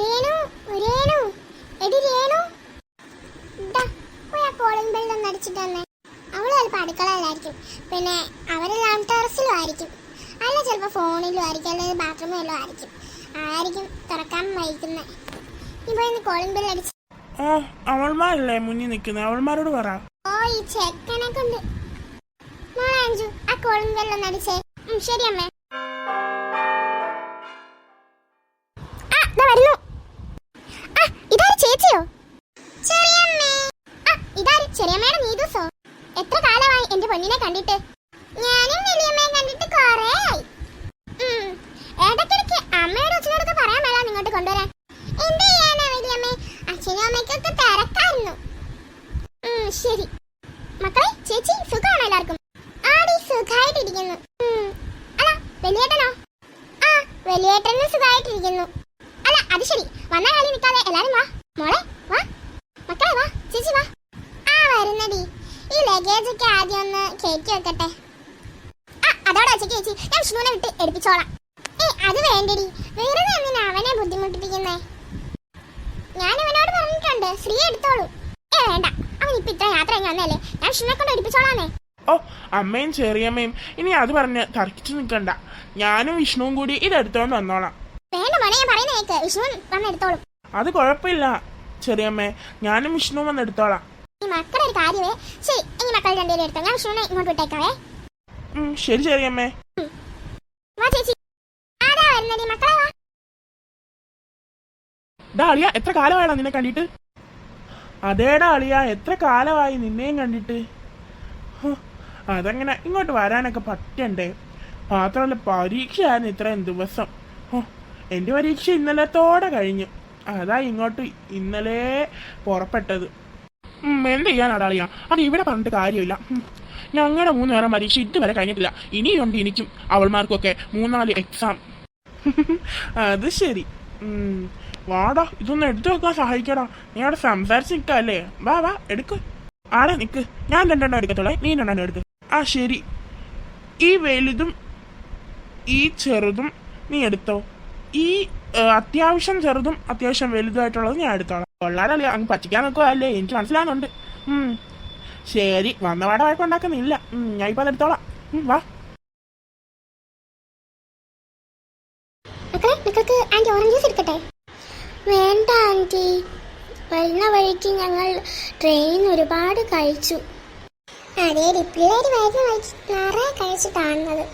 രേണു രേണു എടി Renu. Calling bell ഒന്ന് അടിച്ചിട്ട് തന്നെ അവൾ ചിലപ്പോൾ അടുക്കളയിലായിരിക്കും പിന്നെ അവരെല്ലാം ടെറസിലും ആയിരിക്കും. അല്ല ചിലപ്പോൾ ഫോണിലും ആയിരിക്കും അല്ലെങ്കിൽ ബാത്റൂമിലും ആയിരിക്കും. ആയിരിക്കും തുറക്കാൻ വൈകുന്നത് ഇപ്പോൾ ഇന്ന് കോളിംഗ് ബെൽ അടിച്ച്. ഓ അവൾമാരല്ലേ മുന്നിൽ നിൽക്കുന്നത് അവൾമാരോട് പറ. ഓ ഈ ചെക്കനെ കൊണ്ട്. മോളെ അഞ്ചു ആ കോളിംഗ് ബെൽ ഒന്ന് അടിച്ചേ. ശരി അമ്മേ. ഇതാര് നീ ദിവസോ എത്ര കാലമായി എന്റെ പൊന്നിനെ കണ്ടിട്ട്? ഞാനും വലിയമ്മയെ കണ്ടിട്ട് കുറേ ആയി. ഇടയ്ക്കിടയ്ക്ക് അമ്മയുടെ അച്ഛനോടൊക്കെ പറയാൻ മേല നിങ്ങോട്ട് കൊണ്ടുവരാൻ. എന്ത് വലിയമ്മേ? അച്ഛനും അമ്മയ്ക്കൊക്കെ തിരക്കായിരുന്നു. ശരി. മക്കളെ ചേച്ചി സുഖമാണോ എല്ലാവർക്കും? ആടി സുഖമായിട്ടിരിക്കുന്നു. അല്ല വലിയേട്ടനോ? ആ വലിയേട്ടന് സുഖമായിട്ടിരിക്കുന്നു അല്ല അത് ശരി. വന്ന കാലി നിൽക്കാതെ എല്ലാരും വാ. മോളെ വാ. മക്കളെ വാ. ചേച്ചി വാ. വരുന്നടി. ഈ ലഗേജ് ഒക്കെ ആദ്യം ഒന്ന് കേറ്റി വെക്കട്ടെ. ആ അതോടെ ചേച്ചി ചേച്ചി ഞാൻ വിഷ്ണുവിനെ വിട്ട് എടുപ്പിച്ചോളാം. ഏ അത് വേണ്ടടി. വേറെ എന്തിനാ അവനെ ബുദ്ധിമുട്ടിപ്പിക്കുന്നേ? ഞാൻ അവനോട് പറഞ്ഞിട്ടുണ്ട് ഫ്രീ എടുത്തോളൂ. ഏ വേണ്ട. അവൻ ഇപ്പൊ ഇത്ര യാത്ര കഴിഞ്ഞ് വന്നല്ലേ ഞാൻ വിഷ്ണുവിനെ കൊണ്ട് എടുപ്പിച്ചോളാന്നേ. ഓ അമ്മയും ചെറിയമ്മയും ഇനി അത് പറഞ്ഞ് തർക്കിച്ചു നിൽക്കണ്ട. ഞാനും വിഷ്ണുവും കൂടി ഇതെടുത്തോണ്ട് വന്നോളാം. വേണ്ട മോനെ ഞാൻ വിഷ്ണു വന്നെടുത്തോളും അത് കുഴപ്പമില്ല ചെറിയമ്മേ. ഞാനും വിഷ്ണുവും വന്ന് എടുത്തോളാം. ഈ മക്കളുടെ ഒരു കാര്യമേ. ശരി ഇനി മക്കൾ രണ്ടുപേരും എടുത്തോ. ഞാൻ വിഷ്ണുവിനെ ഇങ്ങോട്ട് വിട്ടേക്കാവേ. ശരി ശരി അമ്മേ. വാ ചേച്ചി. ആരാ വരുന്നടി മക്കളെ വാ. ഡാ അളിയ എത്ര കാലമായടാ നിന്നെ കണ്ടിട്ട്? അതേടാ അളിയ എത്ര കാലമായി നിന്നെയും കണ്ടിട്ട്? അതങ്ങനെ ഇങ്ങോട്ട് വരാനൊക്കെ പറ്റണ്ടേ? മാത്രമല്ല പരീക്ഷയായിരുന്നു ഇത്രയും ദിവസം. എന്റെ എന്റെ പരീക്ഷ ഇന്നലത്തോടെ കഴിഞ്ഞു. അതാ ഇങ്ങോട്ട് ഇന്നലെ പുറപ്പെട്ടത്. എന്ത് ചെയ്യാനാടാ അത് ഇവിടെ പറഞ്ഞിട്ട് കാര്യമില്ല. ഞങ്ങളുടെ മൂന്ന് നേരം പരീക്ഷ ഇതുവരെ കഴിഞ്ഞിട്ടില്ല. ഇനിയുണ്ട് എനിക്കും അവൾമാർക്കൊക്കെ മൂന്നാൽ എക്സാം അത് ശരി. വാടാ ഇതൊന്ന് എടുത്തു വെക്കാൻ സഹായിക്കടാ. നീ അവിടെ സംസാരിച്ച് നിൽക്കല്ലേ? വാ വാ എടുക്ക്. ആടെ നിക്ക്? ഞാൻ രണ്ടെണ്ണം എടുക്കത്തോളെ. നീ രണ്ടെണ്ണം എടുക്ക്. ആ ശരി. ഈ വലുതും ഈ ചെറുതും നീ എടുത്തോ? ഈ അത്യാവശ്യം ചെറുതും അത്യാവശ്യം വലുതുമായിട്ടുള്ളത് ഞാൻ എടുത്തോളാം. കൊള്ളാരല്ലേ അങ്ങ് പറ്റിക്കാൻ നിൽക്കുവല്ലേ എനിക്ക് മനസ്സിലാകുന്നുണ്ട്. ശരി വന്നപാടെ വഴക്കുണ്ടാക്കുന്നില്ല ഞാൻ ഇപ്പം അതെടുത്തോളാം. വാ. നിങ്ങൾക്ക് ആന്റി ഓറഞ്ച് ജ്യൂസ് എടുക്കട്ടെ? വേണ്ട ആന്റി വരുന്ന വഴിക്ക് ഞങ്ങൾ ട്രെയിൻ ഒരുപാട് കഴിച്ചു. അതെ പിള്ളേര് വരുന്ന വഴിക്ക് നിറയെ കഴിച്ചിട്ടാണത്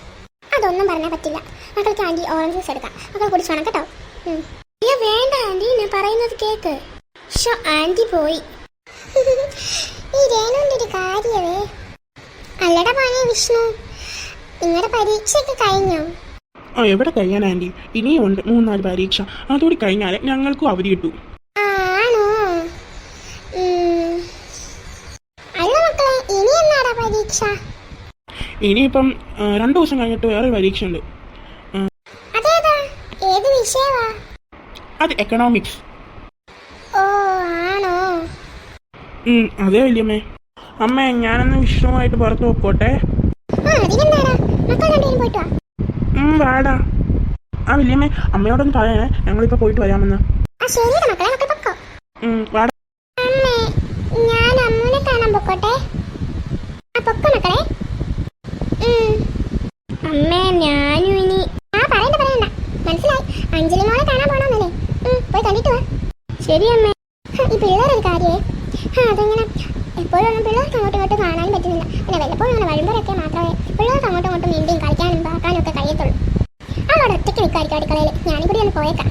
അതൊന്നും പറഞ്ഞാൽ പറ്റില്ല. മക്കൾക്ക് ആന്റി ഓറഞ്ച് ജ്യൂസ് എടുക്കാം. മക്കൾ കുടിച്ചു വേണം കേട്ടോ വേണ്ട ആന്റി ഞാൻ പറയുന്നത് കേക്ക്. ഷോ ആന്റി പോയി. ഈ രേനുണ്ട് ഒരു കാര്യമേ. അല്ലട പണി വിഷ്ണു നിങ്ങളുടെ പരീക്ഷയൊക്കെ കഴിഞ്ഞോ? ആ എവിടെ കഴിയാൻ ആന്റി? ഇനിയും ഉണ്ട് മൂന്നാൽ പരീക്ഷ. അതുകൂടി കഴിഞ്ഞാൽ ഞങ്ങൾക്കും അവധി കിട്ടൂ. ആണോ? ഉം. അല്ല മക്കളെ ഇനി എന്നാടാ പരീക്ഷ? ഇനിയിപ്പം ആ, രണ്ട് ദിവസം കഴിഞ്ഞിട്ട് വേറെ പരീക്ഷ ഉണ്ട് അതേതാ? ഏത് വിഷയവാ? അത് എക്കണോമിക്സ് ഓ ആണോ ഉം, അതെ വല്യമ്മേ. അമ്മേ ഞാനൊന്ന് വിഷ്ണുവായിട്ട് പുറത്തു ഉം, വാടാ. ആ വല്യമ്മേ അമ്മയോടൊന്ന് പറയണേ. ഞങ്ങളിപ്പോ പോയിട്ട് വരാമെന്ന്. വാടാ. ഞാൻ അമ്മൂനെ കാണാൻ പൊക്കോട്ടെ. പൊക്കോ മക്കളെ. അമ്മേ ഞാനും ഇനി ആ പറയണ്ട പറയണ്ട. മനസ്സിലായി? അഞ്ജലി മോളെ കാണാൻ പോയി കണ്ടിട്ട് വാ. ശരി അമ്മേ. ഈ പിള്ളേരൊരു കാര്യേ. അതങ്ങനെ എപ്പോഴും ഒന്നും പിള്ളേർക്ക് അങ്ങോട്ടും ഇങ്ങോട്ടും കാണാനും പറ്റുന്നില്ല. പിന്നെ വല്ലപ്പോഴും അങ്ങനെ വരുമ്പോഴൊക്കെ മാത്രമേ പിള്ളേർക്ക് അങ്ങോട്ടും ഇങ്ങോട്ടും നീന്തിയും കളിക്കാനും പാക്കാനും ഒക്കെ കഴിയത്തുള്ളൂ. അവിടെ ഒറ്റയ്ക്ക് നിൽക്കായിരിക്കും അടുക്കളയിൽ ഞാനും കൂടി ഒന്ന് പോയേക്കാം.